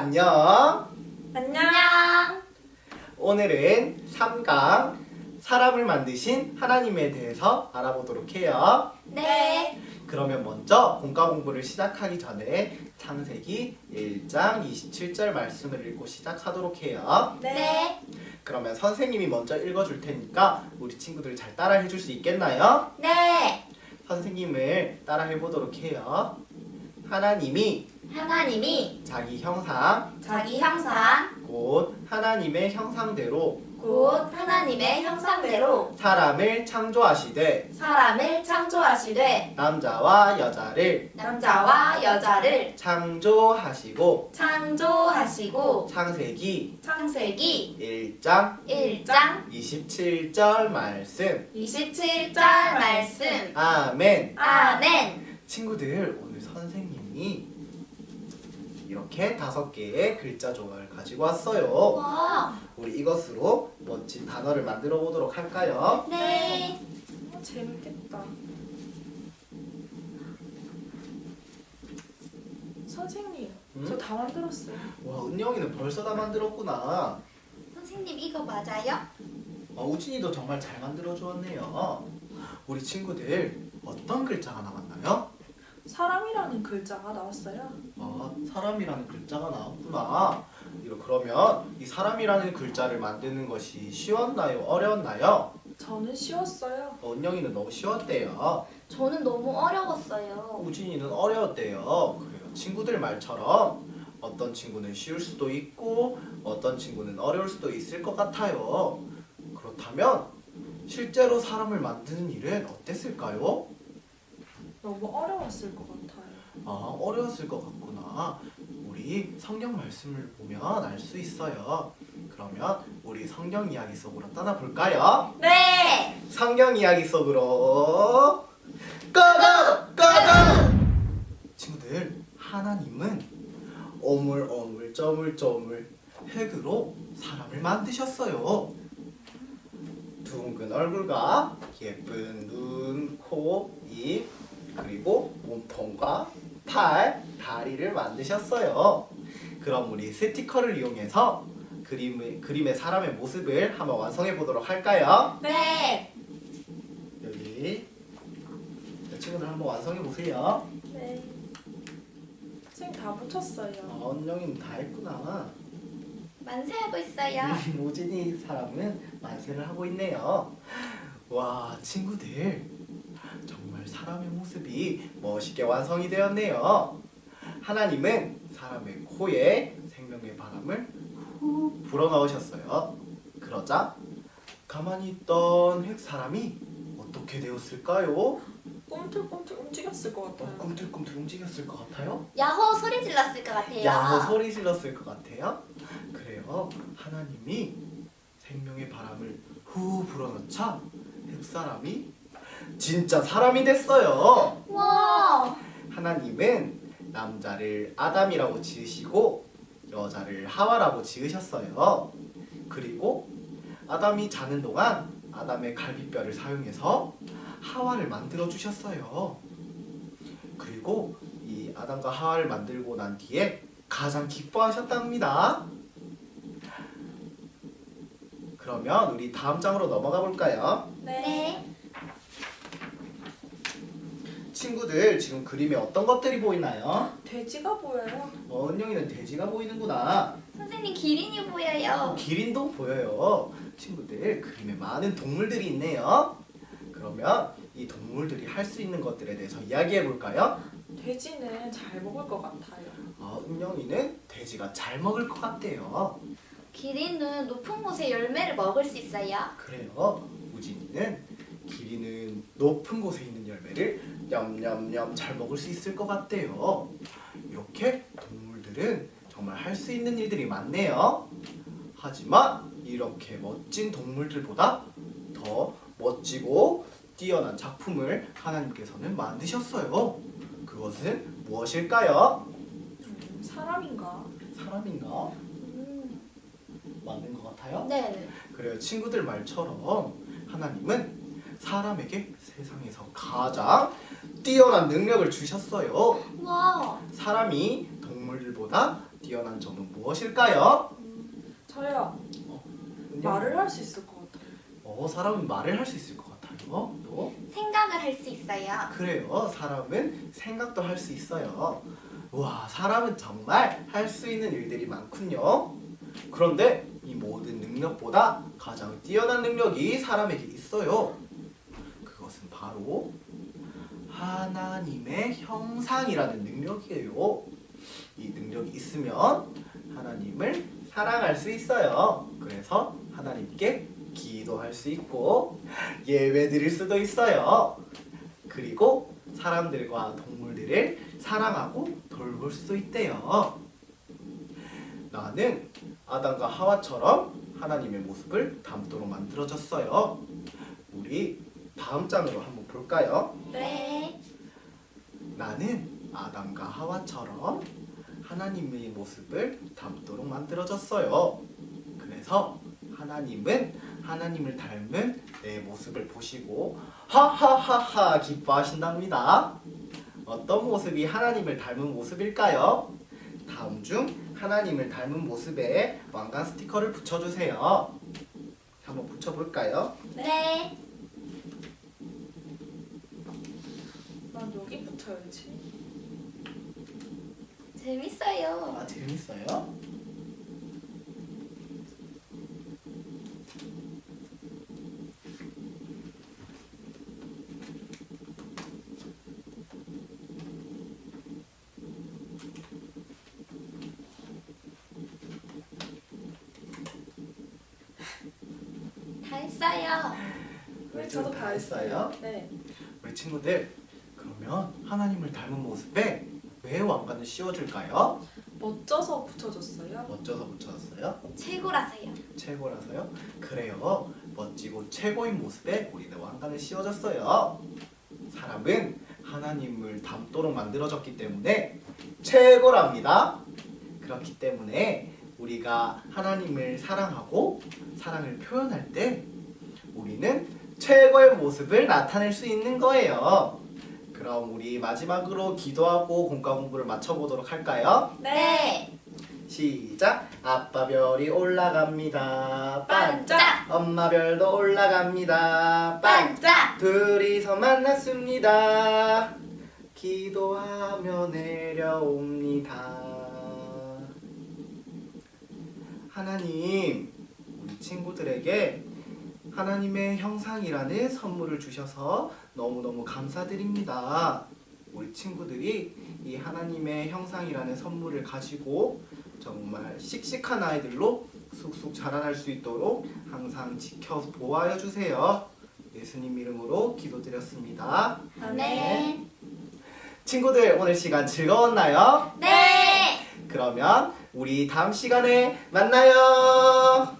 안녕. 안녕. 오늘은 3강 사람을 만드신 하나님에 대해서 알아보도록 해요. 네. 그러면 먼저 공과 공부를 시작하기 전에 창세기 1장 27절 말씀을 읽고 시작하도록 해요. 네. 그러면 선생님이 먼저 읽어줄 테니까 우리 친구들 잘 따라 해 줄 수 있겠나요? 네. 선생님을 따라 해 보도록 해요. 하나님이 하나님이 자기 형상, 자기 형상 곧 하나님의 형상대로 곧 하나님의 형상대로 사람을 창조하시되 사람을 창조하시되 남자와 여자를 남자와 여자를 창조하시고 창조하시고 창세기 창세기 1장 1장 27절 말씀. 27절 말씀. 아멘. 아멘. 친구들 오늘 선생님이 이렇게 다섯 개의 글자 조각을 가지고 왔어요 와. 우리 이것으로 멋진 단어를 만들어 보도록 할까요? 네. 어, 재밌겠다. 선생님, 응? 저다 만들었어요. 와 은영이는 벌써 다 만들었구나 선생님 이거 맞아요? 어, 우진이도 정말 잘 만들어 주었네요 우리 친구들 어떤 글자가 나왔나요? 사람이라는 글자가 나왔어요. 아, 사람이라는 글자가 나왔구나. 이러 그러면 이 사람이라는 글자를 만드는 것이 쉬웠나요? 어려웠나요? 저는 쉬웠어요. 어, 은영이는 너무 쉬웠대요. 저는 너무 어려웠어요. 우진이는 어려웠대요. 그래요. 친구들 말처럼 어떤 친구는 쉬울 수도 있고 어떤 친구는 어려울 수도 있을 것 같아요. 그렇다면 실제로 사람을 만드는 일은 어땠을까요? 너무 어려웠을 것 같아요. 아, 어려웠을 것 같구나. 우리 성경 말씀을 보면 알 수 있어요. 그러면 우리 성경 이야기 속으로 떠나볼까요? 네. 성경 이야기 속으로 고고! 고고! 친구들, 하나님은 오물오물 쪼물쪼물 흙으로 사람을 만드셨어요. 둥근 얼굴과 예쁜 눈, 코, 입, 그리고 몸통과 팔, 다리를 만드셨어요. 그럼 우리 스티커를 이용해서 그림의, 그림의 사람의 모습을 한번 완성해 보도록 할까요? 네. 여기 자, 친구들 한번 완성해 보세요. 네. 선생님 다 붙였어요. 아, 언영이는 다 했구나. 만세하고 있어요. 오진이 사람은 만세를 하고 있네요. 와, 친구들. 사람의 모습이 멋있게 완성이 되었네요. 하나님은 사람의 코에 생명의 바람을 후 불어넣으셨어요. 그러자 가만히 있던 흙 사람이 어떻게 되었을까요? 꿈틀꿈틀 움직였을 것 어, 같아요. 꿈틀꿈틀 움직였을 것 같아요? 야호 소리 질렀을 것 같아요. 야호 소리 질렀을 것 같아요. 그래요. 하나님이 생명의 바람을 후 불어넣자 흙 사람이 진짜 사람이 됐어요. 와. 하나님은 남자를 아담이라고 지으시고 여자를 하와라고 지으셨어요. 그리고 아담이 자는 동안 아담의 갈비뼈를 사용해서 하와를 만들어 주셨어요. 그리고 이 아담과 하와를 만들고 난 뒤에 가장 기뻐하셨답니다. 그러면 우리 다음 장으로 넘어가 볼까요? 네. 네. 친구들 지금 그림에 어떤 것들이 보이나요? 돼지가 보여요. 어, 은영이는 돼지가 보이는구나. 선생님 기린이 보여요. 기린도 보여요. 친구들 그림에 많은 동물들이 있네요. 그러면 이 동물들이 할 수 있는 것들에 대해서 이야기해 볼까요? 돼지는 잘 먹을 것 같아요. 아, 은영이는 돼지가 잘 먹을 것 같대요. 기린은 높은 곳에 열매를 먹을 수 있어요. 그래요. 우진이는 기린은 높은 곳에 있는 열매를 냠냠냠 잘 먹을 수 있을 것 같대요. 이렇게 동물들은 정말 할 수 있는 일들이 많네요. 하지만 이렇게 멋진 동물들보다 더 멋지고 뛰어난 작품을 하나님께서는 만드셨어요. 그것은 무엇일까요? 음, 사람인가? 사람인가? 음. 맞는 것 같아요? 네. 그래요. 친구들 말처럼 하나님은 사람에게 세상에서 가장 뛰어난 능력을 주셨어요. 와. 사람이 동물들보다 뛰어난 점은 무엇일까요? 저요. 은영? 말을 할 수 있을 것 같아요. 어, 사람은 말을 할 수 있을 것 같아요. 또 생각을 할 수 있어요. 그래요. 사람은 생각도 할 수 있어요. 와, 사람은 정말 할 수 있는 일들이 많군요. 그런데 이 모든 능력보다 가장 뛰어난 능력이 사람에게 있어요. 바로 하나님의 형상이라는 능력이에요. 이 능력이 있으면 하나님을 사랑할 수 있어요. 그래서 하나님께 기도할 수 있고 예배 드릴 수도 있어요. 그리고 사람들과 동물들을 사랑하고 돌볼 수도 있대요. 나는 아담과 하와처럼 하나님의 모습을 담도록 만들어졌어요. 우리 다음 장으로 한번 볼까요? 네. 나는 아담과 하와처럼 하나님의 모습을 담도록 만들어졌어요. 그래서 하나님은 하나님을 닮은 내 모습을 보시고 하하하하 기뻐하신답니다. 어떤 모습이 하나님을 닮은 모습일까요? 다음 중 하나님을 닮은 모습에 왕관 스티커를 붙여주세요. 한번 붙여볼까요? 네. 난 붙여야지. 재밌어요. 아 재밌어요? 다 했어요. 네, 저도 다 했어요. 네. 우리 친구들 그러면 하나님을 닮은 모습에 왜 왕관을 씌워줄까요? 멋져서 붙여줬어요. 멋져서 붙여놨어요? 최고라서요. 최고라서요? 그래요 멋지고 최고인 모습에 우리는 왕관을 씌워줬어요 사람은 하나님을 닮도록 만들어졌기 때문에 최고랍니다 그렇기 때문에 우리가 하나님을 사랑하고 사랑을 표현할 때 우리는 최고의 모습을 나타낼 수 있는 거예요 그럼 우리 마지막으로 기도하고 공과 공부를 마쳐보도록 할까요? 네. 시작. 아빠 별이 올라갑니다. 반짝. 엄마 별도 올라갑니다. 반짝. 반짝. 둘이서 만났습니다. 기도하며 내려옵니다. 하나님, 우리 친구들에게 하나님의 형상이라는 선물을 주셔서 너무너무 감사드립니다. 우리 친구들이 이 하나님의 형상이라는 선물을 가지고 정말 씩씩한 아이들로 쑥쑥 자라날 수 있도록 항상 지켜 보아여 주세요. 예수님 이름으로 기도드렸습니다. 네. 친구들 오늘 시간 즐거웠나요? 네. 그러면 우리 다음 시간에 만나요.